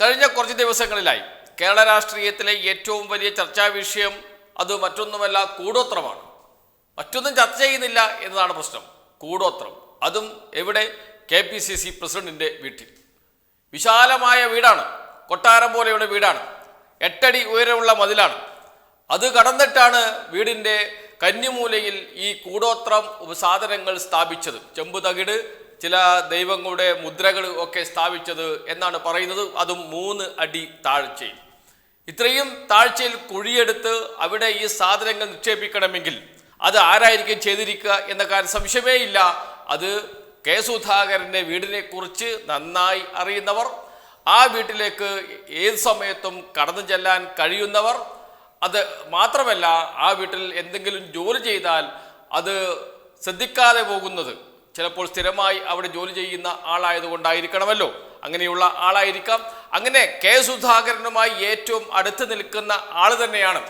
കഴിഞ്ഞ കുറച്ച് ദിവസങ്ങളിലായി കേരള രാഷ്ട്രീയത്തിലെ ഏറ്റവും വലിയ ചർച്ചാ വിഷയം അത് മറ്റൊന്നുമല്ല കൂടോത്രമാണ്. മറ്റൊന്നും ചർച്ച ചെയ്യുന്നില്ല എന്നതാണ് പ്രശ്നം. കൂടോത്രം. അതും എവിടെ? കെ പി സി സി പ്രസിഡന്റിന്റെ വീട്ടിൽ. വിശാലമായ വീടാണ്. കൊട്ടാരം പോലെയുള്ള വീടാണ്. എട്ടടി ഉയരമുള്ള മതിലാണ്. അത് കടന്നിട്ടാണ് വീടിന്റെ കന്നിമൂലയിൽ ഈ കൂടോത്രം സാധനങ്ങൾ സ്ഥാപിച്ചത്. ചെമ്പ് തകിട് ചില ദൈവങ്ങളുടെ മുദ്രകൾ ഒക്കെ സ്ഥാപിച്ചത് എന്നാണ് പറയുന്നത്. അതും മൂന്ന് അടി താഴ്ചയിൽ. ഇത്രയും താഴ്ചയിൽ കുഴിയെടുത്ത് അവിടെ ഈ സാധനങ്ങൾ നിക്ഷേപിക്കണമെങ്കിൽ അത് ആരായിരിക്കും ചെയ്തിരിക്കുക എന്ന കാര്യം സംശയമേ ഇല്ല. അത് കെ സുധാകരന്റെ വീടിനെ കുറിച്ച് നന്നായി അറിയുന്നവർ ആ വീട്ടിലേക്ക് ഏത് സമയത്തും കടന്നു ചെല്ലാൻ കഴിയുന്നവർ അത് മാത്രമല്ല ആ വീട്ടിൽ എന്തെങ്കിലും ജോലി ചെയ്താൽ അത് ശ്രദ്ധിക്കാതെ പോകുന്നത് ചിലപ്പോൾ സ്ഥിരമായി അവിടെ ജോലി ചെയ്യുന്ന ആളായതുകൊണ്ടായിരിക്കണമല്ലോ. അങ്ങനെയുള്ള ആളായിരിക്കാം. അങ്ങനെ കെ സുധാകരനുമായി ഏറ്റവും അടുത്ത് നിൽക്കുന്ന ആൾ തന്നെയാണ്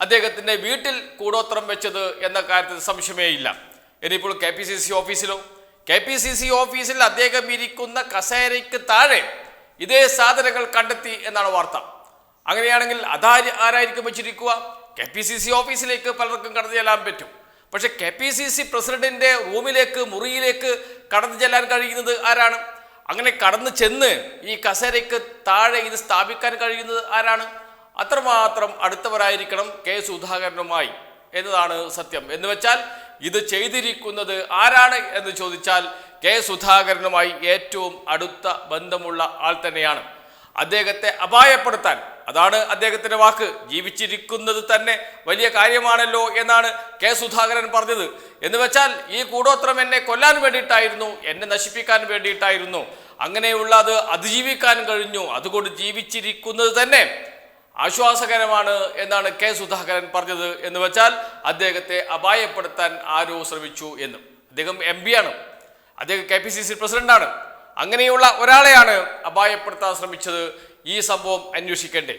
അദ്ദേഹത്തിന്റെ വീട്ടിൽ കൂടോത്രം വെച്ചത് എന്ന കാര്യത്തിൽ സംശയമേ ഇല്ല ഇനിയിപ്പോൾ കെ പി സി സി ഓഫീസിലോ? കെ പി സി സി ഓഫീസിൽ അദ്ദേഹം ഇരിക്കുന്ന കസേരയ്ക്ക് താഴെ ഇതേ സാധനങ്ങൾ കണ്ടെത്തി എന്നാണ് വാർത്ത. അങ്ങനെയാണെങ്കിൽ അതാര് ആരായിരിക്കും വെച്ചിരിക്കുക? കെ പി സി സി ഓഫീസിലേക്ക് പലർക്കും കടന്നു ചെല്ലാൻ പറ്റും. പക്ഷെ കെ പി സി സി പ്രസിഡന്റിന്റെ റൂമിലേക്ക് മുറിയിലേക്ക് കടന്നു ചെല്ലാൻ കഴിയുന്നത് ആരാണ്? അങ്ങനെ കടന്നു ചെന്ന് ഈ കസേരയ്ക്ക് താഴെ ഇത് സ്ഥാപിക്കാൻ കഴിയുന്നത് ആരാണ്? അത്രമാത്രം അടുത്തവരായിരിക്കണം കെ സുധാകരനുമായി എന്നതാണ് സത്യം. എന്ന് വെച്ചാൽ ഇത് ചെയ്തിരിക്കുന്നത് ആരാണ് എന്ന് ചോദിച്ചാൽ കെ സുധാകരനുമായി ഏറ്റവും അടുത്ത ബന്ധമുള്ള ആൾ തന്നെയാണ്. അദ്ദേഹത്തെ അപായപ്പെടുത്താൻ അതാണ് അദ്ദേഹത്തിന്റെ വാക്ക്. ജീവിച്ചിരിക്കുന്നത് തന്നെ വലിയ കാര്യമാണല്ലോ എന്നാണ് കെ സുധാകരൻ പറഞ്ഞത്. എന്ന് വെച്ചാൽ ഈ കൂടോത്രം എന്നെ കൊല്ലാൻ വേണ്ടിയിട്ടായിരുന്നു എന്നെ നശിപ്പിക്കാൻ വേണ്ടിയിട്ടായിരുന്നു. അങ്ങനെയുള്ള അത് അതിജീവിക്കാൻ കഴിഞ്ഞു. അതുകൊണ്ട് ജീവിച്ചിരിക്കുന്നത് തന്നെ ആശ്വാസകരമാണ് എന്നാണ് കെ സുധാകരൻ പറഞ്ഞത്. എന്ന് വെച്ചാൽ അദ്ദേഹത്തെ അപായപ്പെടുത്താൻ ആരോ ശ്രമിച്ചു എന്ന്. അദ്ദേഹം എം ആണ്. അദ്ദേഹം കെ പി സി സി പ്രസിഡന്റാണ്. അങ്ങനെയുള്ള ഒരാളെയാണ് അപായപ്പെടുത്താൻ ശ്രമിച്ചത്. ഈ സംഭവം അന്വേഷിക്കേണ്ടേ?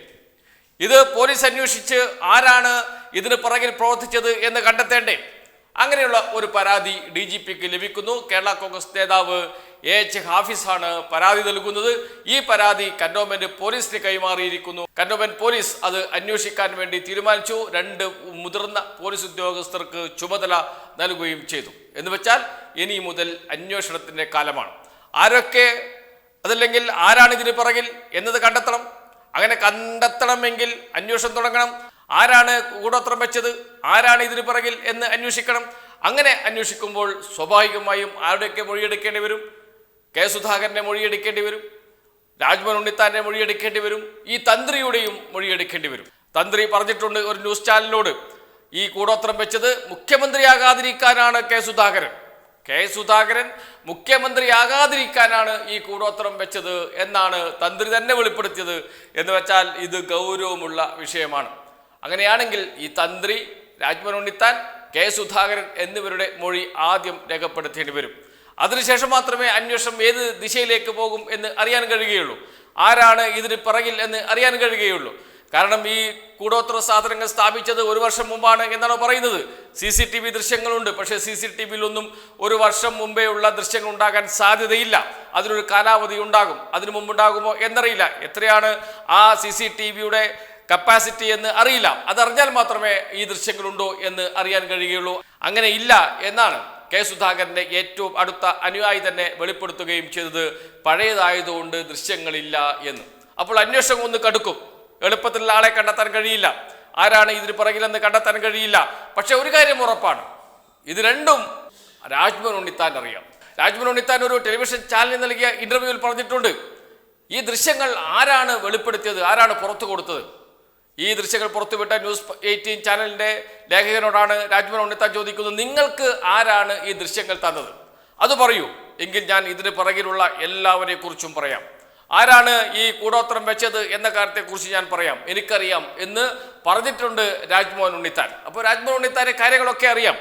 ഇത് പോലീസ് അന്വേഷിച്ച് ആരാണ് ഇതിന് പുറകിൽ പ്രവർത്തിച്ചത് എന്ന് കണ്ടെത്തേണ്ടേ? അങ്ങനെയുള്ള ഒരു പരാതി ഡി ജി പിക്ക് ലഭിക്കുന്നു. കേരള കോൺഗ്രസ് നേതാവ് എ എച്ച് ഹാഫിസാണ് പരാതി നൽകുന്നത്. ഈ പരാതി കന്റോൺമെന്റ് പോലീസിന് കൈമാറിയിരിക്കുന്നു. കന്റോൺമെന്റ് പോലീസ് അത് അന്വേഷിക്കാൻ വേണ്ടി തീരുമാനിച്ചു. രണ്ട് മുതിർന്ന പോലീസ് ഉദ്യോഗസ്ഥർക്ക് ചുമതല നൽകുകയും ചെയ്തു. എന്ന് വെച്ചാൽ ഇനി മുതൽ അന്വേഷണത്തിന്റെ കാലമാണ്. ആരൊക്കെ അതല്ലെങ്കിൽ ആരാണ് ഇതിന് പിറകിൽ എന്നത് കണ്ടെത്തണം? അങ്ങനെ കണ്ടെത്തണമെങ്കിൽ അന്വേഷണം തുടങ്ങണം. ആരാണ് കൂടോത്രം വെച്ചത്? ആരാണ് ഇതിന് പിറകിൽ എന്ന് അന്വേഷിക്കണം. അങ്ങനെ അന്വേഷിക്കുമ്പോൾ സ്വാഭാവികമായും ആരുടെയൊക്കെ മൊഴിയെടുക്കേണ്ടി വരും? കെ സുധാകരനെ മൊഴിയെടുക്കേണ്ടി വരും. രാജ്മോഹൻ ഉണ്ണിത്താന്റെ മൊഴിയെടുക്കേണ്ടി വരും. ഈ തന്ത്രിയുടെയും മൊഴിയെടുക്കേണ്ടി വരും. തന്ത്രി പറഞ്ഞിട്ടുണ്ട് ഒരു ന്യൂസ് ചാനലിനോട് ഈ കൂടോത്രം വെച്ചത് മുഖ്യമന്ത്രിയാകാതിരിക്കാനാണ് കെ സുധാകരൻ. കെ സുധാകരൻ മുഖ്യമന്ത്രിയാകാതിരിക്കാനാണ് ഈ കൂടോത്രം വെച്ചത് എന്നാണ് തന്ത്രി തന്നെ വെളിപ്പെടുത്തിയത് എന്ന് വെച്ചാൽ ഇത് ഗൗരവമുള്ള വിഷയമാണ്. അങ്ങനെയാണെങ്കിൽ ഈ തന്ത്രി രാജ്മോഹൻ ഉണ്ണിത്താൻ കെ സുധാകരൻ എന്നിവരുടെ മൊഴി ആദ്യം രേഖപ്പെടുത്തേണ്ടി വരും. അതിനുശേഷം മാത്രമേ അന്വേഷണം ഏത് ദിശയിലേക്ക് പോകും എന്ന് അറിയാൻ കഴിയുകയുള്ളൂ. ആരാണ് ഇതിന് പിറകിൽ എന്ന് അറിയാൻ കഴിയുകയുള്ളൂ. കാരണം ഈ കൂടോത്ര സാധനങ്ങൾ സ്ഥാപിച്ചത് ഒരു വർഷം മുമ്പാണ് എന്നാണ് പറയുന്നത്. സി സി ടി വി ദൃശ്യങ്ങളുണ്ട്. പക്ഷേ സി സി ടി വിയിലൊന്നും ഒരു വർഷം മുമ്പേ ഉള്ള ദൃശ്യങ്ങൾ ഉണ്ടാകാൻ സാധ്യതയില്ല. അതിനൊരു കാലാവധി ഉണ്ടാകും. അതിനു മുമ്പുണ്ടാകുമോ എന്നറിയില്ല. എത്രയാണ് ആ സി സി ടി വിയുടെ കപ്പാസിറ്റി എന്ന് അറിയില്ല. അതറിഞ്ഞാൽ മാത്രമേ ഈ ദൃശ്യങ്ങളുണ്ടോ എന്ന് അറിയാൻ കഴിയുകയുള്ളൂ. അങ്ങനെ ഇല്ല എന്നാണ് കെ സുധാകരന്റെ ഏറ്റവും അടുത്ത അനുയായി തന്നെ വെളിപ്പെടുത്തുകയും ചെയ്തത് പഴയതായതുകൊണ്ട് ദൃശ്യങ്ങളില്ല എന്ന്. അപ്പോൾ അന്വേഷണം ഒന്ന് കടുക്കും. എളുപ്പത്തിലുള്ള ആളെ കണ്ടെത്താൻ കഴിയില്ല. ആരാണ് ഇതിന് പുറകിലെന്ന് കണ്ടെത്താൻ കഴിയില്ല. പക്ഷെ ഒരു കാര്യം ഉറപ്പാണ്. ഇത് രണ്ടും രാജ്മോൻ ഉണ്ണിത്താൻ അറിയാം. രാജ്മൻ ഉണ്ണിത്താൻ ഒരു ടെലിവിഷൻ ചാനലിൽ നൽകിയ ഇന്റർവ്യൂവിൽ പറഞ്ഞിട്ടുണ്ട്. ഈ ദൃശ്യങ്ങൾ ആരാണ് വെളിപ്പെടുത്തിയത്? ആരാണ് പുറത്തു കൊടുത്തത്? ഈ ദൃശ്യങ്ങൾ പുറത്തുവിട്ട ന്യൂസ് എയ്റ്റീൻ ചാനലിന്റെ ലേഖകനോടാണ് രാജ്മൻ ഉണ്ണിത്താൻ ചോദിക്കുന്നത്. നിങ്ങൾക്ക് ആരാണ് ഈ ദൃശ്യങ്ങൾ തന്നത്? അത് പറയൂ. എങ്കിൽ ഞാൻ ഇതിന് പിറകിലുള്ള എല്ലാവരെ കുറിച്ചും പറയാം. ആരാണ് ഈ കൂടോത്രം വെച്ചത് എന്ന കാര്യത്തെക്കുറിച്ച് ഞാൻ പറയാം. എനിക്കറിയാം എന്ന് പറഞ്ഞിട്ടുണ്ട് രാജ്മോഹൻ ഉണ്ണിത്താൻ. അപ്പോൾ രാജ്മോഹൻ ഉണ്ണിത്താന്റെ കാര്യങ്ങളൊക്കെ അറിയാം.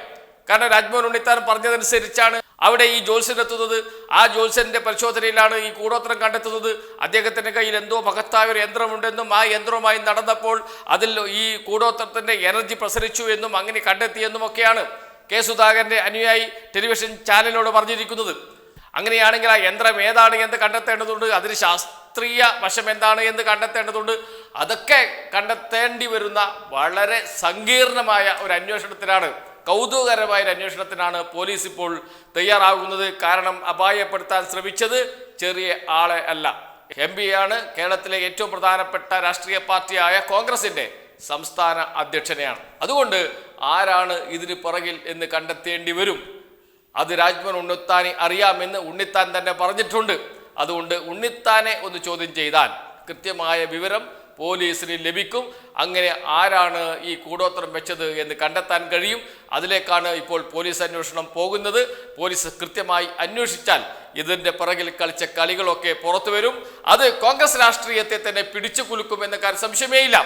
കാരണം രാജ്മോഹൻ ഉണ്ണിത്താൻ പറഞ്ഞതനുസരിച്ചാണ് അവിടെ ഈ ജോത്സ്യൻ എത്തുന്നത്. ആ ജോത്സ്യന്റെ പരിശോധനയിലാണ് ഈ കൂടോത്രം കണ്ടെത്തുന്നത്. അദ്ദേഹത്തിന്റെ കയ്യിൽ എന്തോ മഹത്തായ ഒരു യന്ത്രമുണ്ടെന്നും ആ യന്ത്രവുമായി നടന്നപ്പോൾ അതിൽ ഈ കൂടോത്രത്തിന്റെ എനർജി പ്രസരിച്ചു എന്നും അങ്ങനെ കണ്ടെത്തിയെന്നും ഒക്കെയാണ് കെ സുധാകരന്റെ അനുയായി ടെലിവിഷൻ ചാനലിനോട് പറഞ്ഞിരിക്കുന്നത്. അങ്ങനെയാണെങ്കിൽ ആ യന്ത്രം ഏതാണ് എന്ന് കണ്ടെത്തേണ്ടതുണ്ട്? അതിന് ശാസ് ശാസ്ത്രീയ വശം എന്താണ് എന്ന് കണ്ടെത്തേണ്ടതുണ്ട്. അതൊക്കെ കണ്ടെത്തേണ്ടി വരുന്ന വളരെ സങ്കീർണമായ ഒരു അന്വേഷണത്തിനാണ് കൗതുകകരമായ ഒരു അന്വേഷണത്തിനാണ് പോലീസ് ഇപ്പോൾ തയ്യാറാകുന്നത്. കാരണം അപായപ്പെടുത്താൻ ശ്രമിച്ചത് ചെറിയ ആളെ അല്ല. എം ആണ് കേരളത്തിലെ ഏറ്റവും പ്രധാനപ്പെട്ട രാഷ്ട്രീയ പാർട്ടിയായ കോൺഗ്രസിന്റെ സംസ്ഥാന അധ്യക്ഷനെയാണ്. അതുകൊണ്ട് ആരാണ് ഇതിന് പുറകിൽ എന്ന് കണ്ടെത്തേണ്ടി വരും? അത് രാജ്മൻ ഉണ്ണിത്താനെ അറിയാമെന്ന് ഉണ്ണിത്താൻ തന്നെ പറഞ്ഞിട്ടുണ്ട്. അതുകൊണ്ട് ഉണ്ണിത്താനെ ഒന്ന് ചോദ്യം ചെയ്താൽ കൃത്യമായ വിവരം പോലീസിന് ലഭിക്കും. അങ്ങനെ ആരാണ് ഈ കൂടോത്രം വെച്ചത് എന്ന് കണ്ടെത്താൻ കഴിയും. അതിലേക്കാണ് ഇപ്പോൾ പോലീസ് അന്വേഷണം പോകുന്നത്. പോലീസ് കൃത്യമായി അന്വേഷിച്ചാൽ ഇതിന്റെ പിറകിൽ കളിച്ച കളികളൊക്കെ പുറത്തു വരും. അത് കോൺഗ്രസ് രാഷ്ട്രീയത്തെ തന്നെ പിടിച്ചു കുലുക്കും എന്ന കാര്യം സംശയമേയില്ല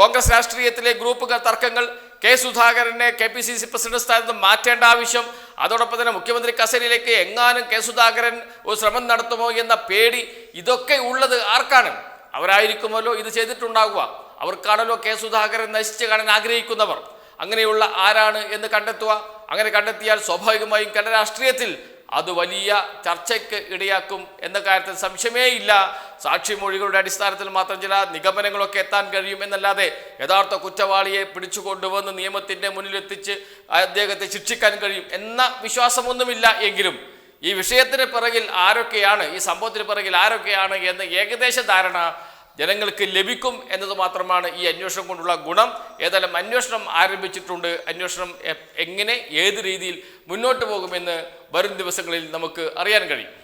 കോൺഗ്രസ് രാഷ്ട്രീയത്തിലെ ഗ്രൂപ്പുകൾ തർക്കങ്ങൾ കെ സുധാകരനെ K P C C president സ്ഥാനത്ത് മാറ്റേണ്ട ആവശ്യം അതോടൊപ്പം തന്നെ മുഖ്യമന്ത്രി കസേരയിലേക്ക് എങ്ങാനും കെ സുധാകരൻ ഒരു ശ്രമം നടത്തുമോ എന്ന പേടി ഇതൊക്കെ ഉള്ളത് ആർക്കാണ്? അവരായിരിക്കുമല്ലോ ഇത് ചെയ്തിട്ടുണ്ടാകുക അവർക്കാണല്ലോ കെ സുധാകരൻ നശിച്ച് കാണാൻ ആഗ്രഹിക്കുന്നവർ. അങ്ങനെയുള്ള ആരാണ് എന്ന് കണ്ടെത്തുക? അങ്ങനെ കണ്ടെത്തിയാൽ സ്വാഭാവികമായും കേരള രാഷ്ട്രീയത്തിൽ അത് വലിയ ചർച്ചയ്ക്ക് ഇടയാക്കും എന്ന കാര്യത്തിൽ സംശയമേ ഇല്ല സാക്ഷിമൊഴികളുടെ അടിസ്ഥാനത്തിൽ മാത്രം ചില നിഗമനങ്ങളൊക്കെ എത്താൻ കഴിയും എന്നല്ലാതെ യഥാർത്ഥ കുറ്റവാളിയെ പിടിച്ചു കൊണ്ടുവന്ന് നിയമത്തിന്റെ മുന്നിലെത്തിച്ച് അദ്ദേഹത്തെ ശിക്ഷിക്കാൻ കഴിയും എന്ന വിശ്വാസമൊന്നുമില്ല എങ്കിലും ഈ വിഷയത്തിന് പിറകിൽ ആരൊക്കെയാണ് ഈ സംഭവത്തിന് പിറകിൽ ആരൊക്കെയാണ് എന്ന് ഏകദേശ ധാരണ ജനങ്ങൾക്ക് ലഭിക്കും എന്നത് മാത്രമാണ് ഈ അന്വേഷണം കൊണ്ടുള്ള ഗുണം. ഏതായാലും അന്വേഷണം ആരംഭിച്ചിട്ടുണ്ട്. അന്വേഷണം എങ്ങനെ ഏത് രീതിയിൽ മുന്നോട്ട് പോകുമെന്ന് വരും ദിവസങ്ങളിൽ നമുക്ക് അറിയാൻ കഴിയും.